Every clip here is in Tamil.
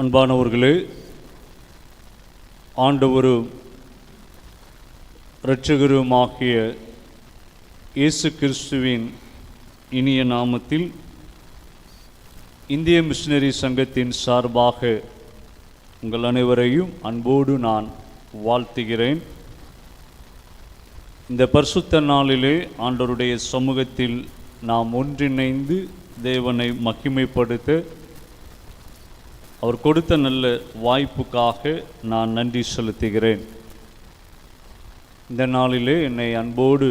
அன்பானவர்களே ஆண்டவரும் இரட்சகருமாகிய இயேசு கிறிஸ்துவின் இனிய நாமத்தில் இந்திய மிஷினரி சங்கத்தின் சார்பாக உங்கள் அனைவரையும் அன்போடு நான் வாழ்த்துகிறேன். இந்த பரிசுத்த நாளிலே ஆண்டவருடைய சமூகத்தில் நாம் ஒன்றிணைந்து தேவனை மகிமைப்படுத்த அவர் கொடுத்த நல்ல வாய்ப்புக்காக நான் நன்றி செலுத்துகிறேன். இந்த நாளிலே என்னை அன்போடு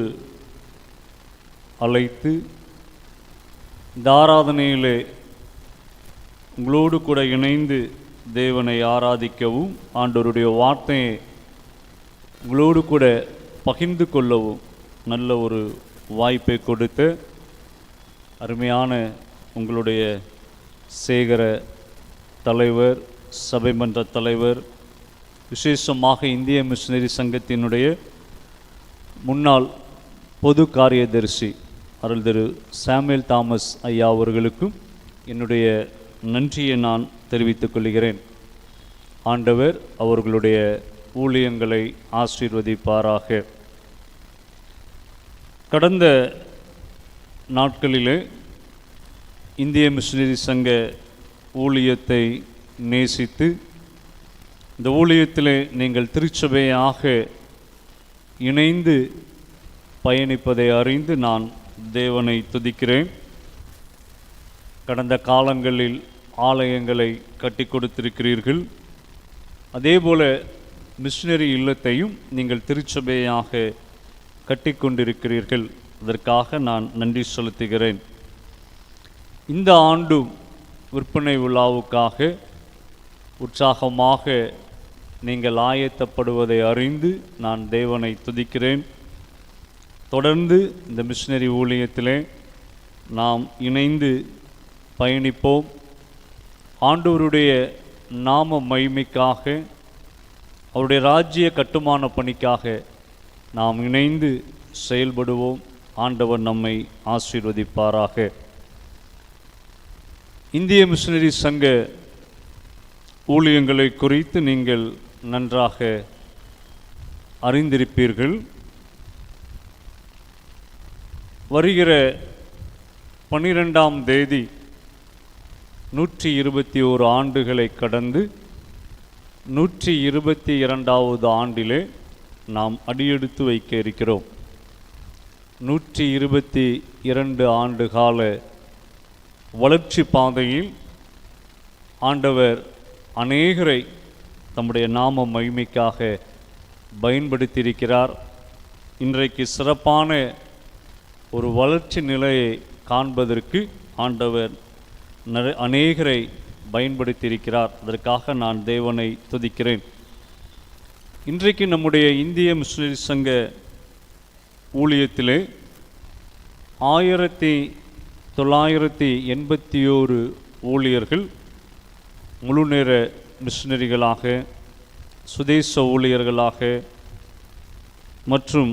அழைத்து இந்த ஆராதனையிலே உங்களோடு கூட இணைந்து தேவனை ஆராதிக்கவும் ஆண்டவருடைய வார்த்தையை உங்களோடு கூட பகிர்ந்து கொள்ளவும் நல்ல ஒரு வாய்ப்பை கொடுத்த அருமையான உங்களுடைய சேகர தலைவர் சபை மன்ற தலைவர் விசேஷமாக இந்திய மிஷினரி சங்கத்தினுடைய முன்னாள் பொது காரியதரிசி அருள் திரு சாமுவேல் தாமஸ் ஐயா அவர்களுக்கும் என்னுடைய நன்றியை நான் தெரிவித்துக் கொள்கிறேன். ஆண்டவர் அவர்களுடைய ஊழியங்களை ஆசீர்வதிப்பாராக. கடந்த நாட்களிலே இந்திய மிஷினரி சங்க ஊழியத்தை நேசித்து இந்த ஊழியத்திலே நீங்கள் திருச்சபையாக இணைந்து பயணிப்பதை அறிந்து நான் தேவனை துதிக்கிறேன். கடந்த காலங்களில் ஆலயங்களை கட்டி கொடுத்திருக்கிறீர்கள். அதேபோல மிஷினரி இல்லத்தையும் நீங்கள் திருச்சபையாக கட்டி கொண்டிருக்கிறீர்கள். அதற்காக நான் நன்றி செலுத்துகிறேன். இந்த ஆண்டும் விற்பனை விழாவுக்காக உற்சாகமாக நீங்கள் ஆயத்தப்படுவதை அறிந்து நான் தேவனை துதிக்கிறேன். தொடர்ந்து இந்த மிஷினரி ஊழியத்திலே நாம் இணைந்து பயணிப்போம். ஆண்டவருடைய நாம மகிமைக்காக அவருடைய ராஜ்ய கட்டுமான பணிக்காக நாம் இணைந்து செயல்படுவோம். ஆண்டவர் நம்மை ஆசீர்வதிப்பாராக. இந்திய மிஷினரி சங்க ஊழியங்களை குறித்து நீங்கள் நன்றாக அறிந்திருப்பீர்கள். வருகிற பனிரெண்டாம் தேதி நூற்றி இருபத்தி ஓரு ஆண்டுகளை கடந்து நூற்றி இருபத்தி இரண்டாவது ஆண்டிலே நாம் அடியெடுத்து வைக்க இருக்கிறோம். நூற்றி இருபத்தி இரண்டு ஆண்டு கால வளர்ச்சி பாதையில் ஆண்டவர் அநேகரை தம்முடைய நாம மகிமைக்காக பயன்படுத்தியிருக்கிறார். இன்றைக்கு சிறப்பான ஒரு வளர்ச்சி நிலையை காண்பதற்கு ஆண்டவர் அநேகரை பயன்படுத்தியிருக்கிறார். அதற்காக நான் தேவனை துதிக்கிறேன். இன்றைக்கு நம்முடைய இந்திய மிஷினரி சங்க ஊழியத்திலே ஆயிரத்தி தொள்ளாயிரத்தி எண்பத்தி ஓரு ஊழியர்கள் முழுநேர மிஷினரிகளாக சுதேச ஊழியர்களாக மற்றும்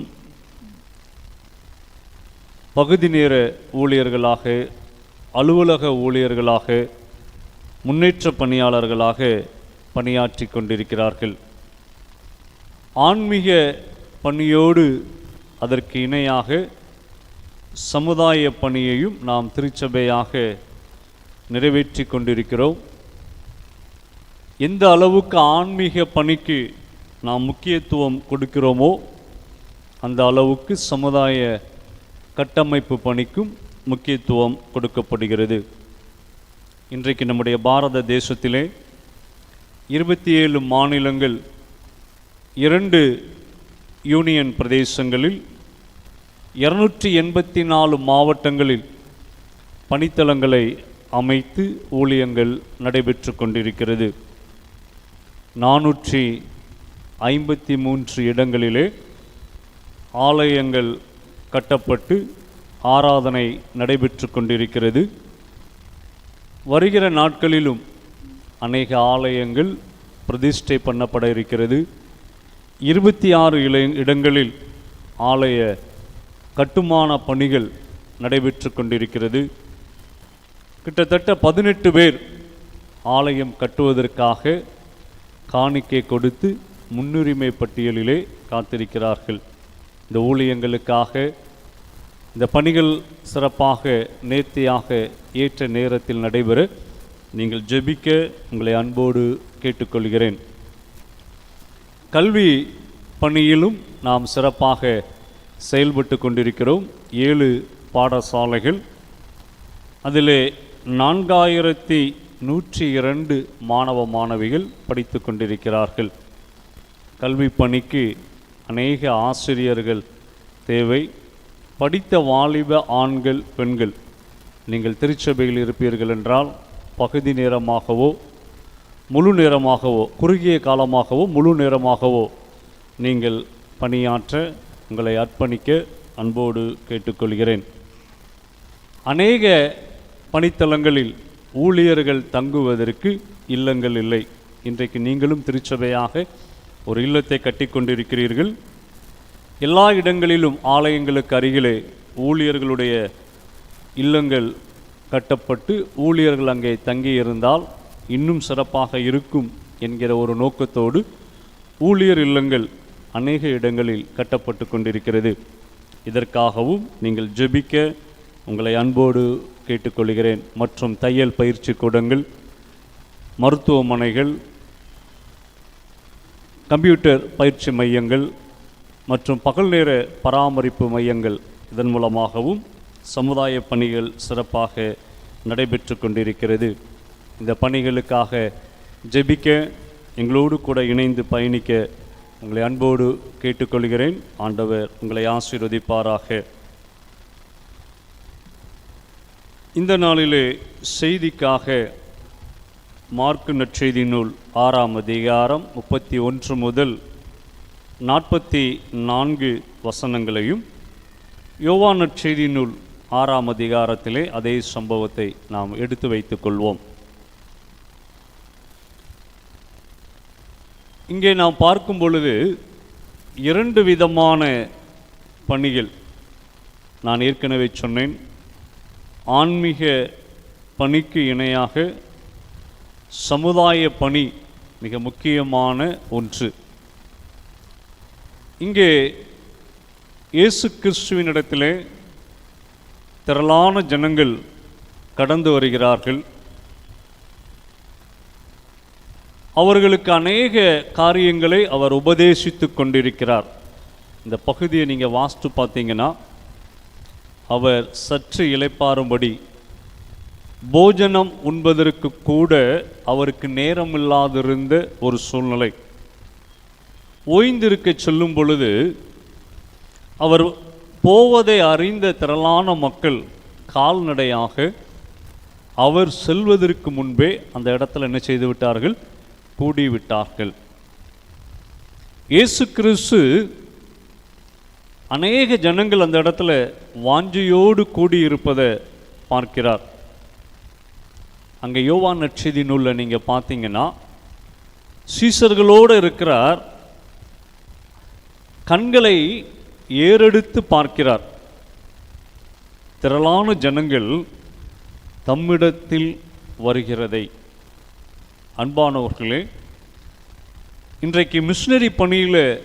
பகுதி நேர ஊழியர்களாக அலுவலக ஊழியர்களாக முன்னேற்ற பணியாளர்களாக பணியாற்றி கொண்டிருக்கிறார்கள். ஆன்மீக பணியோடு அதற்கு இணையாக சமுதாய பணியையும் நாம் திருச்சபையாக நிறைவேற்றி கொண்டிருக்கிறோம். எந்த அளவுக்கு ஆன்மீக பணிக்கு நாம் முக்கியத்துவம் கொடுக்கிறோமோ அந்த அளவுக்கு சமுதாய கட்டமைப்பு பணிக்கும் முக்கியத்துவம் கொடுக்கப்படுகிறது. இன்றைக்கு நம்முடைய பாரத தேசத்திலே இருபத்தி ஏழு மாநிலங்கள் இரண்டு யூனியன் பிரதேசங்களில் இருநூற்றி எண்பத்தி நாலு மாவட்டங்களில் பணித்தளங்களை அமைத்து ஊழியங்கள் நடைபெற்று கொண்டிருக்கிறது. நானூற்றி ஐம்பத்தி மூன்று இடங்களிலே ஆலயங்கள் கட்டப்பட்டு ஆராதனை நடைபெற்று கொண்டிருக்கிறது. வருகிற நாட்களிலும் அநேக ஆலயங்கள் பிரதிஷ்டை பண்ணப்பட இருக்கிறது. இருபத்தி ஆறு இடங்களில் ஆலய கட்டுமான பணிகள் நடைபெற்று கொண்டிருக்கிறது. கிட்டத்தட்ட பதினெட்டு பேர் ஆலயம் கட்டுவதற்காக காணிக்கை கொடுத்து முன்னுரிமை பட்டியலிலே காத்திருக்கிறார்கள். இந்த ஊழியங்களுக்காக இந்த பணிகள் சிறப்பாக நேர்த்தியாக ஏற்ற நேரத்தில் நடைபெற நீங்கள் ஜெபிக்க உங்களை அன்போடு கேட்டுக்கொள்கிறேன். கல்வி பணியிலும் நாம் சிறப்பாக செயல்பட்டு கொண்டிருக்கிறோம். ஏழு பாடசாலைகள். அதிலே நான்காயிரத்தி நூற்றி இரண்டு மாணவ மாணவிகள் படித்து கொண்டிருக்கிறார்கள். கல்வி பணிக்கு அநேக ஆசிரியர்கள் தேவை. படித்த வாலிப ஆண்கள் பெண்கள் நீங்கள் திருச்சபையில் இருப்பீர்கள் என்றால் பகுதி நேரமாகவோ முழு நேரமாகவோ குறுகிய காலமாகவோ முழு நேரமாகவோ நீங்கள் பணியாற்ற உங்களை அர்ப்பணிக்க அன்போடு கேட்டுக்கொள்கிறேன். அநேக பணித்தலங்களில் ஊழியர்கள் தங்குவதற்கு இல்லங்கள் இல்லை. இன்றைக்கு நீங்களும் திருச்சபையாக ஒரு இல்லத்தை கட்டிக்கொண்டிருக்கிறீர்கள் எல்லா இடங்களிலும் ஆலயங்களுக்கு அருகிலே ஊழியர்களுடைய இல்லங்கள் கட்டப்பட்டு ஊழியர்கள் அங்கே தங்கியிருந்தால் இன்னும் சிறப்பாக இருக்கும் என்கிற ஒரு நோக்கத்தோடு ஊழியர் இல்லங்கள் அநேக இடங்களில் கட்டப்பட்டு கொண்டிருக்கிறது. இதற்காகவும் நீங்கள் ஜெபிக்க உங்களை அன்போடு கேட்டுக்கொள்கிறேன். மற்றும் தையல் பயிற்சி கூடங்கள் மருத்துவமனைகள் கம்ப்யூட்டர் பயிற்சி மையங்கள் மற்றும் பகல் நேர பராமரிப்பு மையங்கள். இதன் மூலமாகவும் சமுதாய பணிகள் சிறப்பாக நடைபெற்று கொண்டிருக்கிறது. இந்த பணிகளுக்காக ஜெபிக்க எங்களோடு கூட இணைந்து பயணிக்க உங்களை அன்போடு கேட்டுக்கொள்கிறேன். ஆண்டவர் உங்களை ஆசீர்வதிப்பாராக. இந்த நாளிலே செய்திக்காக மார்க்கு நற்செய்தி நூல் ஆறாம் அதிகாரம் முப்பத்தி ஒன்று முதல் நாற்பத்தி நான்கு வசனங்களையும் யோவான் நற்செய்தி நூல் ஆறாம் அதிகாரத்திலே அதே சம்பவத்தை நாம் எடுத்து வைத்துக்கொள்வோம் கொள்வோம். இங்கே நாம் பார்க்கும் பொழுது இரண்டு விதமான பணிகள் நான் ஏற்கனவே சொன்னேன். ஆன்மீக பணிக்கு இணையாக சமுதாய பணி மிக முக்கியமான ஒன்று. இங்கே இயேசு கிறிஸ்துவினிடத்திலே திரளான ஜனங்கள் கடந்து வருகிறார்கள். அவர்களுக்கு அநேக காரியங்களை அவர் உபதேசித்து கொண்டிருக்கிறார். இந்த பகுதியை நீங்கள் வாஸ்து பார்த்தீங்கன்னா அவர் சற்று இளைப்பாறும்படி போஜனம் உண்பதற்கு கூட அவருக்கு நேரமில்லாதிருந்த ஒரு சூழ்நிலை. ஓய்ந்திருக்க சொல்லும் பொழுது அவர் போவதை அறிந்த திரளான மக்கள் கால்நடையாக அவர் செல்வதற்கு முன்பே அந்த இடத்துல என்ன செய்து விட்டார்கள்? கூடிவிட்டார்கள். இயேசு கிறிஸ்து அநேக ஜனங்கள் அந்த இடத்துல வாஞ்சியோடு கூடியிருப்பதை பார்க்கிறார். அங்கே யோவான் நற்செய்தி நூலில் நீங்கள் பார்த்தீங்கன்னா சீசர்களோடு இருக்கிறார் கண்களை ஏறெடுத்து பார்க்கிறார். திரளான ஜனங்கள் தம்மிடத்தில் வருகிறதை அன்பானவர்களே இன்றைக்கு மிஷினரி பணியில்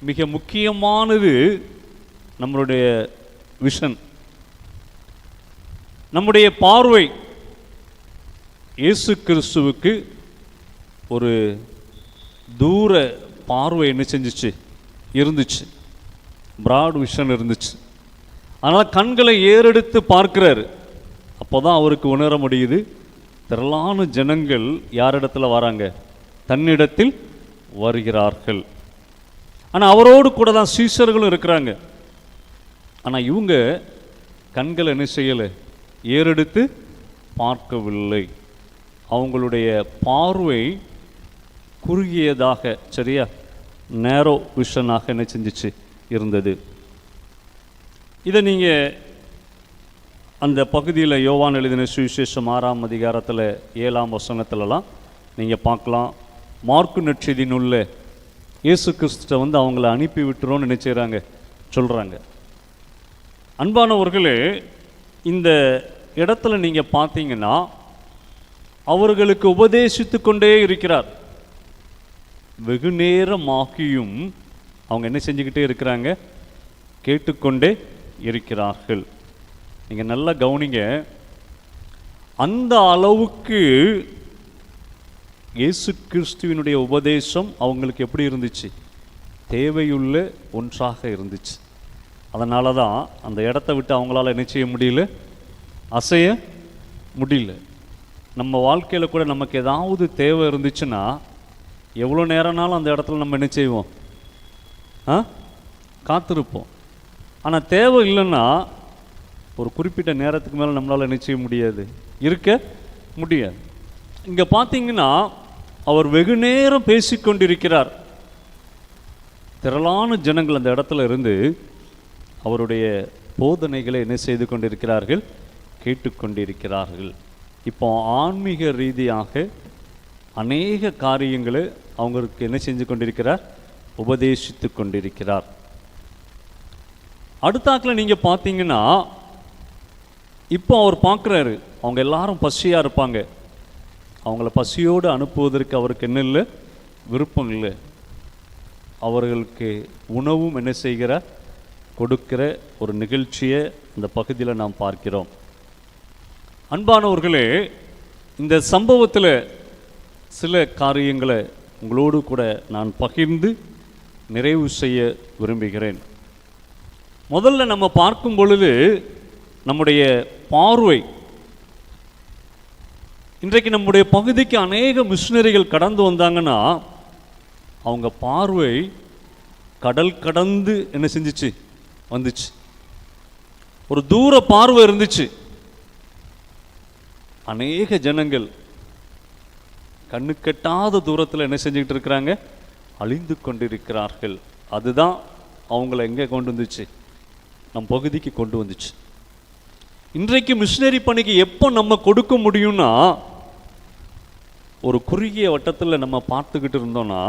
மிக முக்கியமானது நம்மளுடைய விஷன் நம்முடைய பார்வை இயேசு கிறிஸ்துவுக்கு ஒரு தூர பார்வை என்ன செஞ்சிச்சு? இருந்துச்சு. பிராட் விஷன் இருந்துச்சு. ஆனால் கண்களை ஏறெடுத்து பார்க்கிறாரு. அப்போ தான் அவருக்கு உணர முடியுது. திரளான ஜனங்கள் யாரிடத்தில் வராங்க? தன்னிடத்தில் வருகிறார்கள். ஆனால் அவரோடு கூட தான் சீசர்களும் இருக்கிறாங்க. ஆனால் இவங்க கண்கள் என்ன செய்யலை? ஏறெடுத்து பார்க்கவில்லை. அவங்களுடைய பார்வை குறுகியதாக சரியா? நேரோ விஷனாக என்ன செஞ்சிச்சு? இருந்தது. இதை நீங்கள் அந்த பகுதியில் யோவான் எழுதின சுவிசேஷம் ஆறாம் அதிகாரத்தில் ஏழாம் வசனத்துலலாம் நீங்கள் பார்க்கலாம். மார்க்கு நெற்றிதின் இயேசு கிறிஸ்துவை வந்து அவங்கள அனுப்பி விட்டுறோன்னு நினைச்சுறாங்க சொல்கிறாங்க அன்பானவர்களே இந்த இடத்துல நீங்கள் பார்த்தீங்கன்னா அவர்களுக்கு உபதேசித்து கொண்டே இருக்கிறார். வெகு நேரமாகியும் அவங்க என்ன செஞ்சுக்கிட்டே இருக்கிறாங்க? கேட்டுக்கொண்டே இருக்கிறார்கள். நீங்கள் நல்லா கவனிங்க. அந்த அளவுக்கு இயேசு கிறிஸ்துவினுடைய உபதேசம் அவங்களுக்கு எப்படி இருந்துச்சு? தேவையுள்ள ஒன்றாக இருந்துச்சு. அதனால தான் அந்த இடத்த விட்டு அவங்களால என்ன செய்ய முடியல? அசைய முடியல. நம்ம வாழ்க்கையில் கூட நமக்கு ஏதாவது தேவை இருந்துச்சுன்னா எவ்வளோ நேரம்னாலும் அந்த இடத்துல நம்ம என்ன செய்வோம்? ஆ? காத்திருப்போம். ஆனால் தேவை இல்லைன்னா ஒரு குறிப்பிட்ட நேரத்துக்கு மேலே நம்மளால் என்ன செய்ய முடியாது. இருக்க? முடியாது. இங்கே பார்த்தீங்கன்னா அவர் வெகு நேரம் பேசிக்கொண்டிருக்கிறார் திரளான ஜனங்கள் அந்த இடத்துல இருந்து அவருடைய போதனைகளை என்ன செய்து கொண்டிருக்கிறார்கள்? கேட்டுக்கொண்டிருக்கிறார்கள் இப்போ ஆன்மீக ரீதியாக அநேக காரியங்களை அவங்களுக்கு என்ன செஞ்சு கொண்டிருக்கிறார்? உபதேசித்து கொண்டிருக்கிறார். அடுத்தாக்கில் நீங்கள் பார்த்தீங்கன்னா இப்போ அவர் பார்க்குறாரு அவங்க எல்லாரும் பசியாக இருப்பாங்க. அவங்கள பசியோடு அனுப்புவதற்கு அவருக்கு என்ன இல்லை? விருப்பம் இல்லை. அவர்களுக்கு உணவும் என்ன செய்கிற கொடுக்கிற ஒரு நிகழ்ச்சியை இந்த பகுதியில் நாம் பார்க்கிறோம். அன்பானவர்களே இந்த சம்பவத்தில் சில காரியங்களை உங்களோடு கூட நான் பகிர்ந்து நிறைவு செய்ய விரும்புகிறேன். முதல்ல நம்ம பார்க்கும் பொழுது நம்முடைய பார்வை. இன்றைக்கு நம்முடைய பகுதிக்கு அநேக மிஷினரிகள் கடந்து வந்தாங்கன்னா அவங்க பார்வை கடல் கடந்து என்ன செஞ்சுச்சு? வந்துச்சு. ஒரு தூர பார்வை இருந்துச்சு. அநேக ஜனங்கள் கண்ணு கெட்டாத தூரத்தில் என்ன செஞ்சுக்கிட்டு இருக்கிறாங்க? அழிந்து கொண்டிருக்கிறார்கள். அதுதான் அவங்கள எங்கே கொண்டு வந்துச்சு? நம் பகுதிக்கு கொண்டு வந்துச்சு. இன்றைக்கு மிஷினரி பணிக்கு எப்போ நம்ம கொடுக்க முடியும்னா ஒரு குறுகிய வட்டத்தில் நம்ம பார்த்துக்கிட்டு இருந்தோம்னா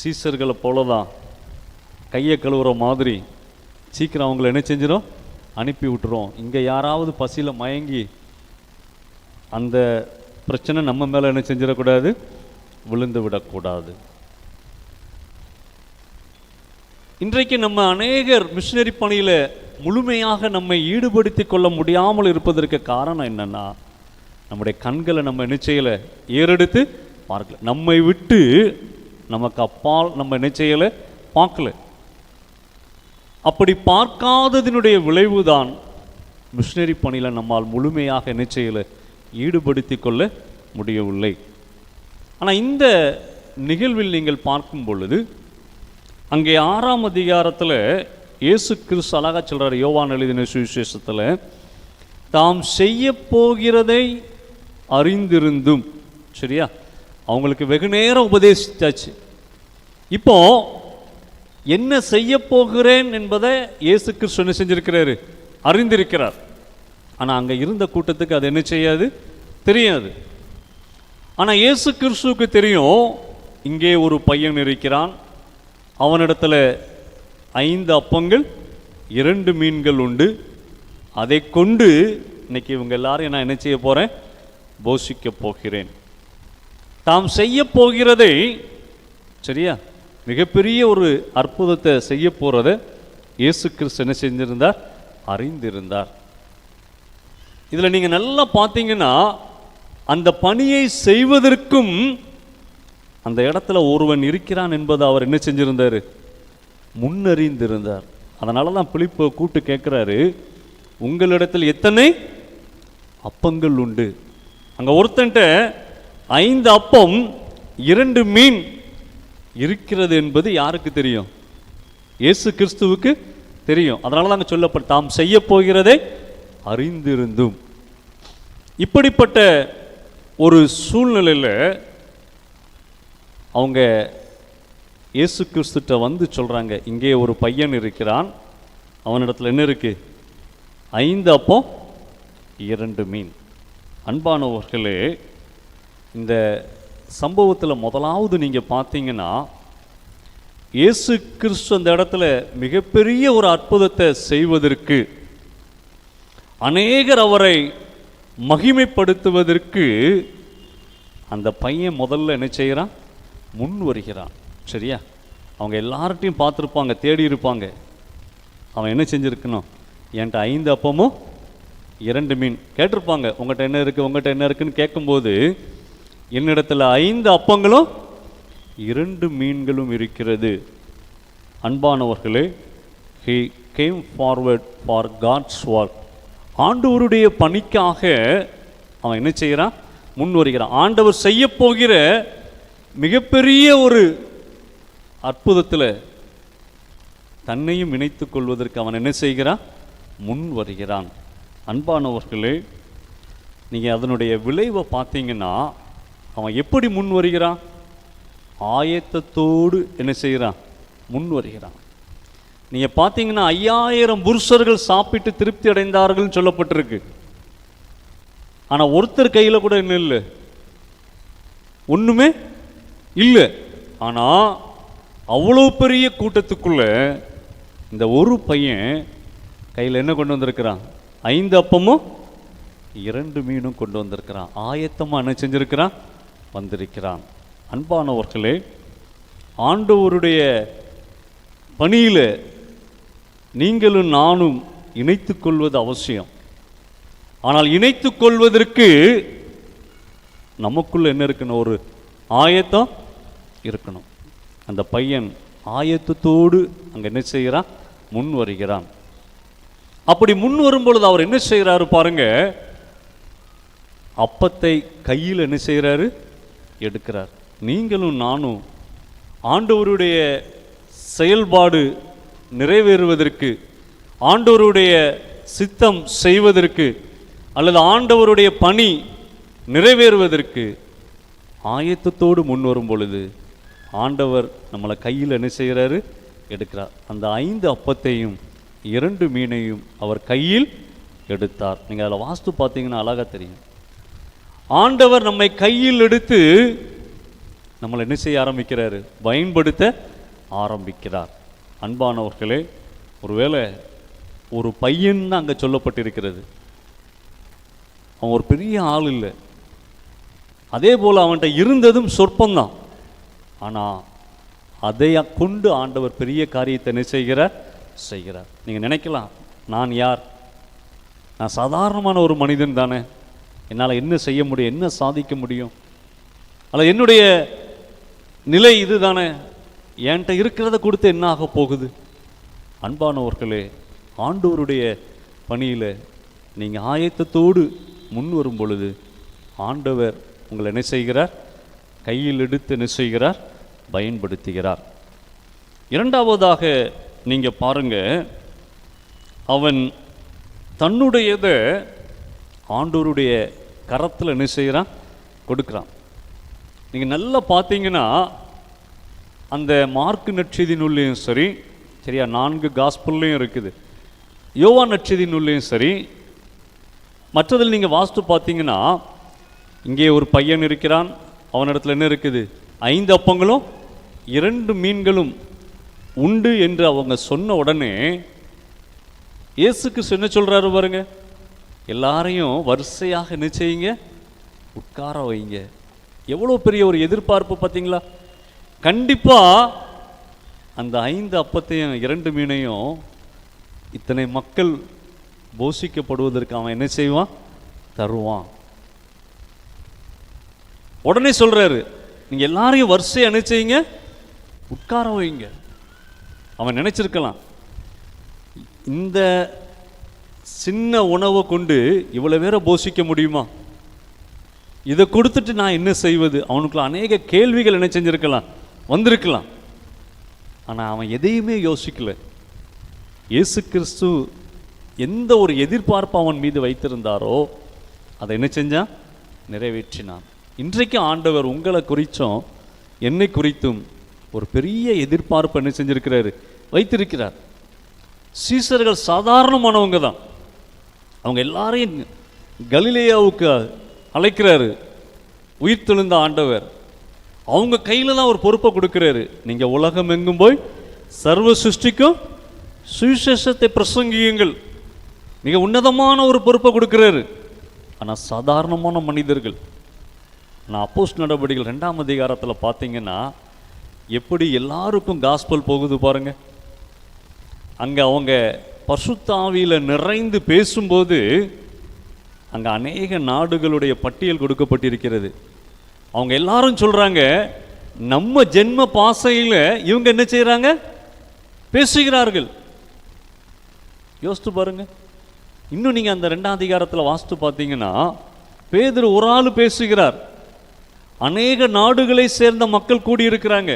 சீசர்களை போல தான் கையை கழுவுற மாதிரி. சீக்கிரம் அவங்கள என்ன செஞ்சிடும் அனுப்பி விட்டுரும். இங்கே யாராவது பசியில் மயங்கி அந்த பிரச்சனை நம்ம மேலே என்ன செஞ்சிடக்கூடாது? விழுந்து விடக்கூடாது. இன்றைக்கு நம்ம அநேகர் மிஷினரி பணியில் முழுமையாக நம்மை ஈடுபடுத்தி கொள்ள முடியாமல் இருப்பதற்கு காரணம் என்னென்னா நம்முடைய கண்களை நம்ம நிச்சயலை ஏறெடுத்து பார்க்கல. நம்மை விட்டு நமக்கு அப்பால் நம்ம நிச்சயலை பார்க்கல. அப்படி பார்க்காததினுடைய விளைவுதான் மிஷினரி பணியில் நம்மால் முழுமையாக நிச்சயலை ஈடுபடுத்தி கொள்ள முடியவில்லை. ஆனால் இந்த நிகழ்வில் நீங்கள் பார்க்கும் பொழுது அங்கே ஆறாம் அதிகாரத்தில் இயேசு கிறிஸ்து அழகாக சொல்கிறார் யோவான் எழுதின சுவிசேஷத்தில் தாம் செய்ய போகிறதை அறிந்திருந்தும். சரியா? அவங்களுக்கு வெகு நேரம் உபதேசித்தாச்சு இப்போ என்ன செய்ய போகிறேன் என்பதை இயேசு கிறிஸ்து என்ன செஞ்சிருக்கிறாரு? அறிந்திருக்கிறார். ஆனால் அங்கே இருந்த கூட்டத்துக்கு அது என்ன செய்யாது? தெரியாது. ஆனால் இயேசு கிறிஸ்துவுக்கு தெரியும் இங்கே ஒரு பையன் இருக்கிறான். அவனிடத்துல ஐந்து அப்பங்கள் இரண்டு மீன்கள் உண்டு. அதை கொண்டு இன்னைக்கு இவங்க எல்லாரையும் நான் என்ன செய்ய போகிறேன் போஷிக்க போகிறேன். தாம் செய்ய போகிறதை சரியா? மிகப்பெரிய ஒரு அற்புதத்தை செய்ய போகிறத இயேசு கிறிஸ்து என்ன செஞ்சிருந்தார்? அறிந்திருந்தார். இதில் நீங்கள் நல்லா பார்த்தீங்கன்னா அந்த பணியை செய்வதற்கும் அந்த இடத்துல ஒருவன் இருக்கிறான் என்பது அவர் என்ன செஞ்சிருந்தார்? முன்னறிந்திருந்தார். அதனால தான் பிளிப்பு கூட்டு கேட்குறாரு உங்களிடத்தில் எத்தனை அப்பங்கள் உண்டு? அங்கே ஒருத்தன்ட்ட ஐந்து அப்பம் இரண்டு மீன் இருக்கிறது என்பது யாருக்கு தெரியும்? இயேசு கிறிஸ்துவுக்கு தெரியும். அதனால தான் சொல்லப்பட்ட தாம் செய்ய போகிறதை அறிந்திருந்தும். இப்படிப்பட்ட ஒரு சூழ்நிலையில் அவங்க இயேசு கிறிஸ்துட்ட வந்து சொல்கிறாங்க இங்கே ஒரு பையன் இருக்கிறான். அவனிடத்தில் என்ன இருக்குது ஐந்து அப்போ இரண்டு மீன். அன்பானவர்களே இந்த சம்பவத்தில் முதலாவது நீங்கள் பார்த்தீங்கன்னா இயேசு கிறிஸ்து அந்த இடத்துல மிகப்பெரிய ஒரு அற்புதத்தை செய்வதற்கு அநேகர் அவரை மகிமைப்படுத்துவதற்கு அந்த பையன் முதல்ல என்ன செய்கிறான் முன் வருகிறான். சரியா? அவங்க எல்லார்ட்டையும் பார்த்துருப்பாங்க தேடி இருப்பாங்க. அவன் என்ன செஞ்சுருக்கணும்? என்கிட்ட ஐந்து அப்பமும் இரண்டு மீன். கேட்டிருப்பாங்க உங்கள்கிட்ட என்ன இருக்குது உங்கள்கிட்ட என்ன இருக்குன்னு? கேட்கும்போது என்னிடத்தில் ஐந்து அப்பங்களும் இரண்டு மீன்களும் இருக்கிறது. அன்பானவர்களே he came forward for God's work ஆண்டவருடைய பணிக்காக அவன் என்ன செய்கிறான்? முன் வருகிறான். ஆண்டவர் செய்ய போகிற மிகப்பெரிய ஒரு அற்புதத்தில் தன்னையும் இணைத்து கொள்வதற்கு அவன் என்ன செய்கிறான்? முன் வருகிறான். அன்பானவர்களே நீங்கள் அதனுடைய விளைவை பார்த்தீங்கன்னா அவன் எப்படி முன் வருகிறான்? ஆயத்தத்தோடு என்ன செய்கிறான்? முன் வருகிறான். நீங்கள் பார்த்தீங்கன்னா ஐயாயிரம் புருஷர்கள் சாப்பிட்டு திருப்தி அடைந்தார்கள்னு சொல்லப்பட்டிருக்கு. ஆனால் ஒருத்தர் கையில் கூட என்ன இல்லை. ஒன்றுமே இல்லை. ஆனால் அவ்வளோ பெரிய கூட்டத்துக்குள்ளே இந்த ஒரு பையன் கையில் என்ன கொண்டு வந்திருக்கிறான்? ஐந்து அப்பமும் இரண்டு மீனும் கொண்டு வந்திருக்கிறான். ஆயத்தமாக என்ன செஞ்சிருக்கிறான்? வந்திருக்கிறான். அன்பானவர்களே ஆண்டவருடைய பணியில் நீங்களும் நானும் இணைத்து கொள்வது அவசியம். ஆனால் இணைத்து கொள்வதற்கு நமக்குள்ள என்ன இருக்குன்னு ஒரு ஆயத்தம் இருக்கணும். அந்த பையன் ஆயத்தத்தோடு அங்கே என்ன செய்கிறான்? முன் வருகிறான். அப்படி முன் வரும் பொழுது அவர் என்ன செய்கிறாரு பாருங்க. அப்பத்தை கையில் என்ன செய்கிறாரு? எடுக்கிறார். நீங்களும் நானும் ஆண்டவருடைய செயல்பாடு நிறைவேறுவதற்கு ஆண்டவருடைய சித்தம் செய்வதற்கு அல்லது ஆண்டவருடைய பணி நிறைவேறுவதற்கு ஆயத்தத்தோடு முன் வரும் பொழுது ஆண்டவர் நம்மளை கையில் என்ன செய்கிறாரு? எடுக்கிறார். அந்த ஐந்து அப்பத்தையும் இரண்டு மீனையும் அவர் கையில் எடுத்தார். நீங்கள் அதில் வாஸ்து பார்த்தீங்கன்னா அழகாக தெரியும். ஆண்டவர் நம்மை கையில் எடுத்து நம்மளை என்ன செய்ய ஆரம்பிக்கிறாரு? பயன்படுத்த ஆரம்பிக்கிறார். அன்பானவர்களே ஒருவேளை ஒரு பையன் அங்கே சொல்லப்பட்டிருக்கிறது. அவன் ஒரு பெரிய ஆள் இல்லை. அதே போல் அவன்கிட்ட இருந்ததும் சொற்பந்தான். ஆனால் அதை கொண்டு ஆண்டவர் பெரிய காரியத்தை என்ன செய்கிறார் செய்கிறார். நீங்கள் நினைக்கலாம் நான் யார்? நான் சாதாரணமான ஒரு மனிதன் தானே. என்னால் என்ன செய்ய முடியும்? என்ன சாதிக்க முடியும்? அல்ல என்னுடைய நிலை இதுதானே என்கிட்ட இருக்கிறத கொடுத்து என்ன ஆக போகுது? அன்பானவர்களே ஆண்டவருடைய பணியில் நீங்கள் ஆயத்தத்தோடு முன் வரும் பொழுது ஆண்டவர் உங்களை என்ன செய்கிறார்? கையில் எடுத்து என்ன செய்கிறார்? பயன்படுத்துகிறார். இரண்டாவதாக நீங்கள் பாருங்க அவன் தன்னுடையதை ஆண்டோருடைய கரத்தில் என்ன செய்கிறான் கொடுக்குறான். நீங்கள் நல்லா பார்த்தீங்கன்னா அந்த மார்க்கு நற்செய்தி நூல்லையும் சரி சரியா நான்கு காஸ்பல்லையும் இருக்குது. யோவா நற்செய்தி நூல்லையும் சரி மற்றதில் நீங்கள் வாஸ்து பார்த்தீங்கன்னா இங்கே ஒரு பையன் இருக்கிறான். அவனிடத்தில் என்ன இருக்குது? ஐந்து அப்பங்களும் இரண்டு மீன்களும் உண்டு என்று அவங்க சொன்ன உடனே இயேசுக்கு என்ன சொல்றாரு பாருங்க? எல்லாரையும் வரிசையாக என்ன செய்யுங்க உட்கார வைங்க. எவ்வளோ பெரிய ஒரு எதிர்பார்ப்பு பார்த்தீங்களா? கண்டிப்பாக அந்த ஐந்து அப்பத்தையும் இரண்டு மீனையும் இத்தனை மக்கள் போஷிக்கப்படுவதற்கு அவன் என்ன செய்வான்? தருவான். உடனே சொல்றாரு நீங்க எல்லாரையும் வரிசையை என்ன செய்யுங்க உட்கார வைங்க. அவன் நினச்சிருக்கலாம் இந்த சின்ன உணவை கொண்டு இவ்வளோ பேரை போஷிக்க முடியுமா? இதை கொடுத்துட்டு நான் என்ன செய்வது? அவனுக்குள்ள அநேக கேள்விகள் என்ன செஞ்சுருக்கலாம் வந்திருக்கலாம். ஆனால் அவன் எதையுமே யோசிக்கல. இயேசு கிறிஸ்து எந்த ஒரு எதிர்பார்ப்பு அவன் மீது வைத்திருந்தாரோ அதை என்ன செஞ்சான்? நிறைவேற்றினான். இன்றைக்கு ஆண்டவர் உங்களை குறித்தும் என்னை குறித்தும் ஒரு பெரிய எதிர்பார்ப்பு என்ன செஞ்சுருக்கிறாரு? வைத்திருக்கிறார். சீசர்கள் சாதாரணமானவங்க தான். அவங்க எல்லாரையும் கலிலேயாவுக்கு அழைக்கிறாரு. உயிர் தெழுந்த ஆண்டவர். அவங்க கையில் தான் ஒரு பொறுப்பை கொடுக்குறாரு. நீங்கள் உலகம் எங்கும் போய் சர்வ சிருஷ்டிக்கும் சுவிசேஷத்தை பிரசங்கியுங்கள். மிக உன்னதமான ஒரு பொறுப்பை கொடுக்குறாரு. ஆனால் சாதாரணமான மனிதர்கள். நான் அப்போஸ் நடவடிக்கைகள் ரெண்டாம் அதிகாரத்தில் பார்த்தீங்கன்னா எப்படி எல்லாருக்கும் காஸ்பல் போகுது பாருங்க. அங்கே அவங்க பசுத்தாவியில் நிறைந்து பேசும்போது அங்கே அநேக நாடுகளுடைய பட்டியல் கொடுக்கப்பட்டிருக்கிறது. அவங்க எல்லாரும் சொல்கிறாங்க நம்ம ஜென்ம பாசையில் இவங்க என்ன செய்கிறாங்க பேசுகிறார்கள். யோசித்து பாருங்க. இன்னும் நீங்கள் அந்த ரெண்டாம் அதிகாரத்தில் வாசித்து பார்த்தீங்கன்னா பேதர் ஒரு ஆள் பேசுகிறார். அநேக நாடுகளை சேர்ந்த மக்கள் கூடியிருக்கிறாங்க.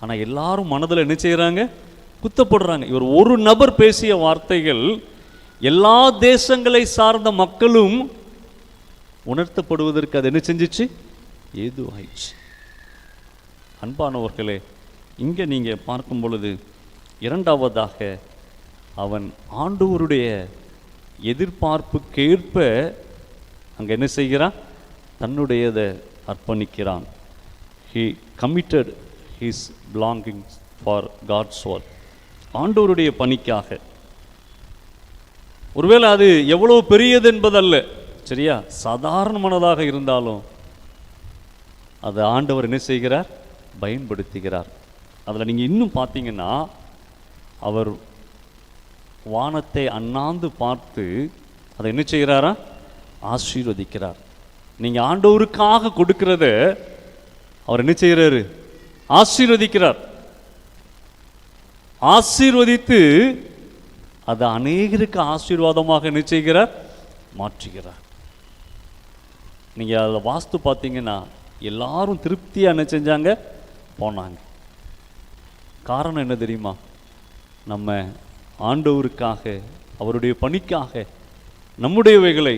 ஆனால் எல்லாரும் மனதில் என்ன செய்கிறாங்க குத்தப்படுறாங்க. இவர் ஒரு நபர் பேசிய வார்த்தைகள் எல்லா தேசங்களை சார்ந்த மக்களும் உணர்த்தப்படுவதற்கு அது என்ன செஞ்சிச்சு? ஏதுவாயிடுச்சு. அன்பானவர்களே இங்கே நீங்கள் பார்க்கும் பொழுது இரண்டாவதாக அவன் ஆண்டவருடைய எதிர்பார்ப்புக்கேற்ப அங்கே என்ன செய்கிறான்? தன்னுடையதை அர்ப்பணிக்கிறான். He committed his belonging for God's work ஆண்டவருடைய பணிக்காக. ஒருவேளை அது எவ்வளவு பெரியது என்பதல்ல. சரியா? சாதாரணமானதாக இருந்தாலும் அதை ஆண்டவர் என்ன செய்கிறார்? பயன்படுத்துகிறார். அதில் நீங்கள் இன்னும் பார்த்தீங்கன்னா அவர் வானத்தை அண்ணாந்து பார்த்து அதை என்ன செய்கிறாரா? ஆசீர்வதிக்கிறார். நீங்கள் ஆண்டவருக்காக கொடுக்கிறத அவர் என்ன செய்கிறாரு? ஆசீர்வதிக்கிறார். ஆசீர்வதித்து அது அநேகருக்கு ஆசீர்வாதமாக என்ன செய்கிறார்? மாற்றுகிறார். நீங்கள் அதில் வாஸ்து பார்த்தீங்கன்னா எல்லாரும் திருப்தியாக என்ன செஞ்சாங்க? போனாங்க. காரணம் என்ன தெரியுமா? நம்ம ஆண்டவருக்காக அவருடைய பணிக்காக நம்முடையவைகளை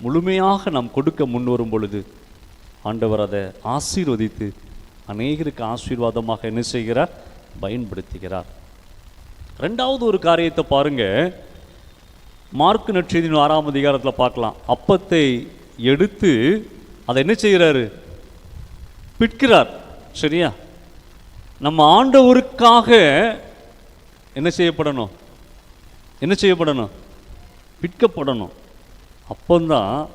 முழுமையாக நாம் கொடுக்க முன் வரும் பொழுது ஆண்டவர் அதை ஆசீர்வதித்து அநேகருக்கு ஆசீர்வாதமாக என்ன செய்கிறார்? பயன்படுத்துகிறார். ரெண்டாவது ஒரு காரியத்தை பாருங்க. மார்க் நற்செய்தியின் ஆறாம் அதிகாரத்தில் பார்க்கலாம். அப்பத்தை எடுத்து அதை என்ன செய்கிறாரு? பிற்கிறார் சரியா? நம்ம ஆண்டவருக்காக என்ன செய்யப்படணும்? என்ன செய்யப்படணும்? பிற்கப்படணும் அப்போந்தான்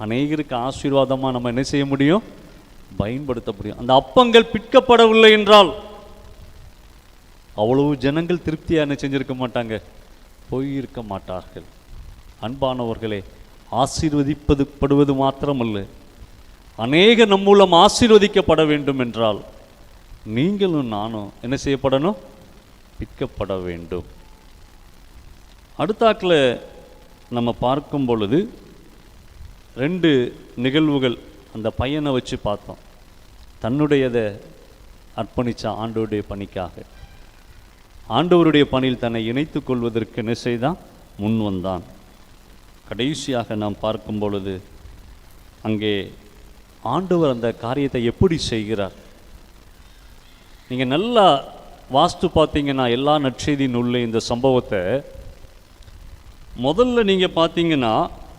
அநேகருக்கு ஆசீர்வாதமாக நம்ம என்ன செய்ய முடியும்? பயன்படுத்த முடியும் அந்த அப்பங்கள் பிற்கப்படவில்லை என்றால் அவ்வளவு ஜனங்கள் திருப்தியாக என்ன செஞ்சிருக்க மாட்டாங்க? போயிருக்க மாட்டார்கள். அன்பானவர்களே ஆசீர்வதிப்பது படுவது மாத்திரமல்ல. அநேக நம் மூலம் ஆசீர்வதிக்கப்பட வேண்டும் என்றால் நீங்களும் நானும் என்ன செய்யப்படணும்? பிற்கப்பட வேண்டும். அடுத்தாக்கில் நம்ம பார்க்கும் பொழுது ரெண்டு நிகழ்வுகள் அந்த பையனை வச்சு பார்த்தோம். தன்னுடையதை அர்ப்பணித்த ஆண்டவருடைய பணிக்காக. ஆண்டவருடைய பணியில் தன்னை இணைத்து கொள்வதற்கு என்ன செய்தான்? முன் வந்தான். கடைசியாக நாம் பார்க்கும் பொழுது அங்கே ஆண்டவர் அந்த காரியத்தை எப்படி செய்கிறார்? நீங்கள் நல்லா வாஸ்து பார்த்தீங்கன்னா எல்லா நற்செய்தியின் உள்ள இந்த சம்பவத்தை முதல்ல நீங்கள் பார்த்தீங்கன்னா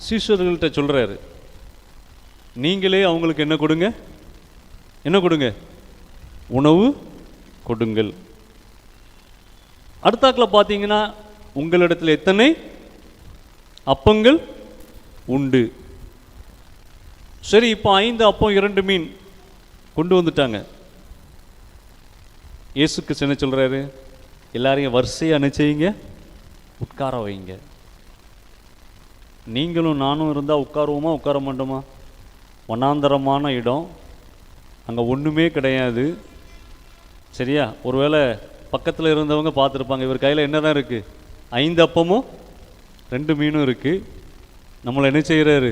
சீஷர்கள்ட்ட சொல்கிறாரு நீங்களே அவங்களுக்கு என்ன கொடுங்க? என்ன கொடுங்க? உணவு கொடுங்கள். அடுத்தாக்கில் பார்த்தீங்கன்னா உங்களிடத்தில் எத்தனை? அப்பங்கள் உண்டு. சரி இப்போ ஐந்து அப்பம் இரண்டு மீன் கொண்டு வந்துட்டாங்க. இயேசுக்கு என்ன சொல்கிறாரு எல்லாரையும் வரிசையாக என்ன உட்கார வைங்க. நீங்களும் நானும் இருந்தால் உட்காருவோமா? உட்கார மாட்டோமா? வனாந்தரமான இடம். அங்கே ஒன்றுமே கிடையாது. சரியா? ஒருவேளை பக்கத்தில் இருந்தவங்க பார்த்துருப்பாங்க. இவர் கையில் என்ன தான் இருக்குது ஐந்து அப்பமும் ரெண்டு மீனும் இருக்குது நம்மளை என்ன செய்கிறாரு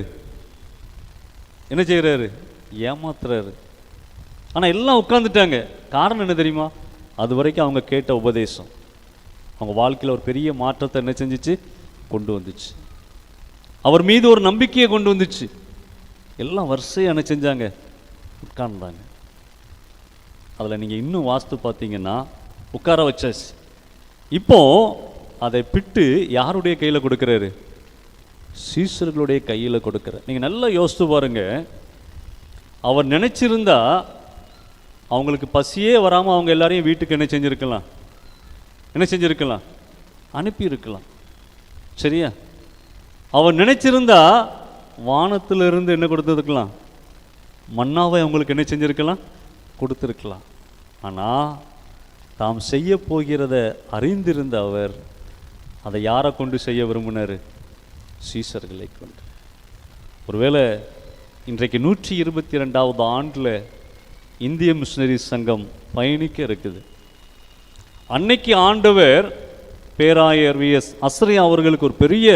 என்ன செய்கிறாரு ஏமாத்துறாரு. ஆனால் எல்லாம் உட்காந்துட்டாங்க காரணம் என்ன தெரியுமா? அது வரைக்கும் அவங்க கேட்ட உபதேசம். அவங்க வாழ்க்கையில் ஒரு பெரிய மாற்றத்தை என்ன செஞ்சிச்சு? கொண்டு வந்துச்சு. அவர் மீது ஒரு நம்பிக்கையை கொண்டு வந்துச்சு. எல்லாம் வரிசையாக என்ன செஞ்சாங்க? உட்கார்ந்தாங்க. அதில் நீங்கள் இன்னும் வாஸ்து பார்த்தீங்கன்னா உட்கார வச்சாச்சு. இப்போ அதை பிட்டு யாருடைய கையில் கொடுக்குறாரு? சீசர்களுடைய கையில் கொடுக்குற நீங்கள் நல்லா யோசித்து பாருங்க. அவர் நினச்சிருந்தா அவங்களுக்கு பசியே வராமல் அவங்க எல்லாரையும் வீட்டுக்கு என்ன செஞ்சுருக்கலாம்? என்ன செஞ்சுருக்கலாம்? அனுப்பியிருக்கலாம். சரியா? அவர் நினைச்சிருந்தா வானத்திலிருந்து என்ன கொடுத்துருக்கலாம் மன்னாவை அவங்களுக்கு என்ன செஞ்சுருக்கலாம்? கொடுத்துருக்கலாம். ஆனால் தாம் செய்ய போகிறத அறிந்திருந்த அவர் அதை யாரை கொண்டு செய்ய விரும்பினார்? சீசர்களை கொண்டு. ஒருவேளை இன்றைக்கு நூற்றி இருபத்தி ரெண்டாவது ஆண்டில் இந்திய மிஷினரி சங்கம் பயணிக்க இருக்குது. அன்னைக்கு ஆண்டவர் பேராயர் வி எஸ் அஸ்ரியா அவர்களுக்கு ஒரு பெரிய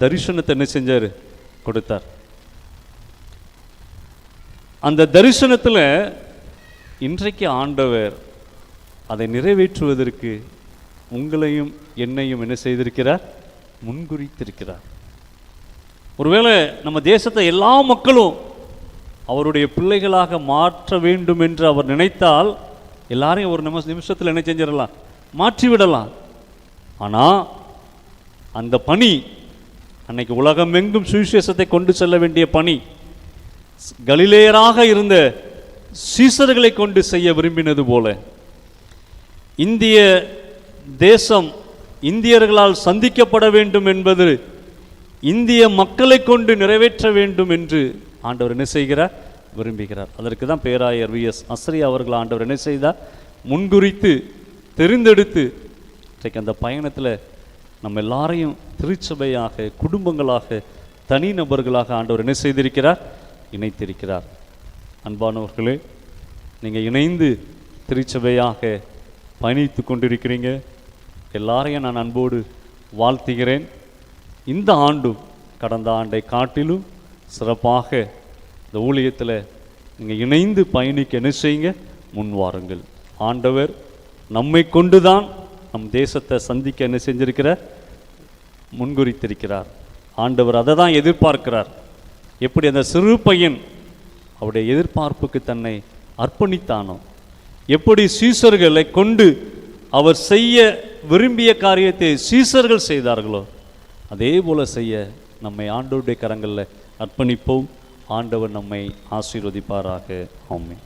தரிசனத்தை என்ன செஞ்சார்? கொடுத்தார். அந்த தரிசனத்தில் இன்றைக்கு ஆண்டவர் அதை நிறைவேற்றுவதற்கு உங்களையும் என்னையும் என்ன செய்திருக்கிறார்? முன்குறித்திருக்கிறார். ஒருவேளை நம்ம தேசத்தை எல்லா மக்களும் அவருடைய பிள்ளைகளாக மாற்ற வேண்டும் என்று அவர் நினைத்தால் எல்லாரையும் ஒரு நிமிஷ நிமிஷத்தில் என்ன செஞ்சிடலாம்? மாற்றிவிடலாம். ஆனால் அந்த பணி அன்னைக்கு உலகமெங்கும் சுவிசேஷத்தை கொண்டு செல்ல வேண்டிய பணி. கலிலேயராக இருந்த சீசர்களை கொண்டு செய்ய விரும்பினது போல. இந்திய தேசம் இந்தியர்களால் சந்திக்கப்பட வேண்டும் என்பது இந்திய மக்களை கொண்டு நிறைவேற்ற வேண்டும் என்று ஆண்டவர் என்ன செய்கிறார்? விரும்புகிறார். அதற்கு தான் பேராயர் வி. எஸ். அஸ்ரி அவர்கள் ஆண்டவர் என்ன செய்தார்? முன்குறித்து தெரிந்தெடுத்து இன்றைக்கு அந்த பயணத்தில் நம்ம எல்லாரையும் திருச்சபையாக குடும்பங்களாக தனிநபர்களாக ஆண்டவர் என்ன செய்திருக்கிறார்? இணைத்திருக்கிறார். அன்பானவர்களே நீங்கள் இணைந்து திருச்சபையாக பயணித்து கொண்டிருக்கிறீங்க. எல்லாரையும் நான் அன்போடு வாழ்த்துகிறேன். இந்த ஆண்டும் கடந்த ஆண்டை காட்டிலும் சிறப்பாக இந்த ஊழியத்தில் நீங்கள் இணைந்து பயணிக்க என்ன செய்யுங்க? முன் வாருங்கள். ஆண்டவர் நம்மை கொண்டு தான் நம் தேசத்தை சந்திக்க என்ன செஞ்சிருக்கிறார் முன்குறித்திருக்கிறார். ஆண்டவர் அதை தான் எதிர்பார்க்கிறார். எப்படி அந்த சிறு பையன் அவருடைய எதிர்பார்ப்புக்கு தன்னை அர்ப்பணித்தானோ? எப்படி சீசர்களை கொண்டு அவர் செய்ய விரும்பிய காரியத்தை சீசர்கள் செய்தார்களோ அதே போல செய்ய நம்மை ஆண்டோருடைய கரங்களில் அர்ப்பணிப்போம். ஆண்டவர் நம்மை ஆசீர்வதிப்பாராக. ஆமே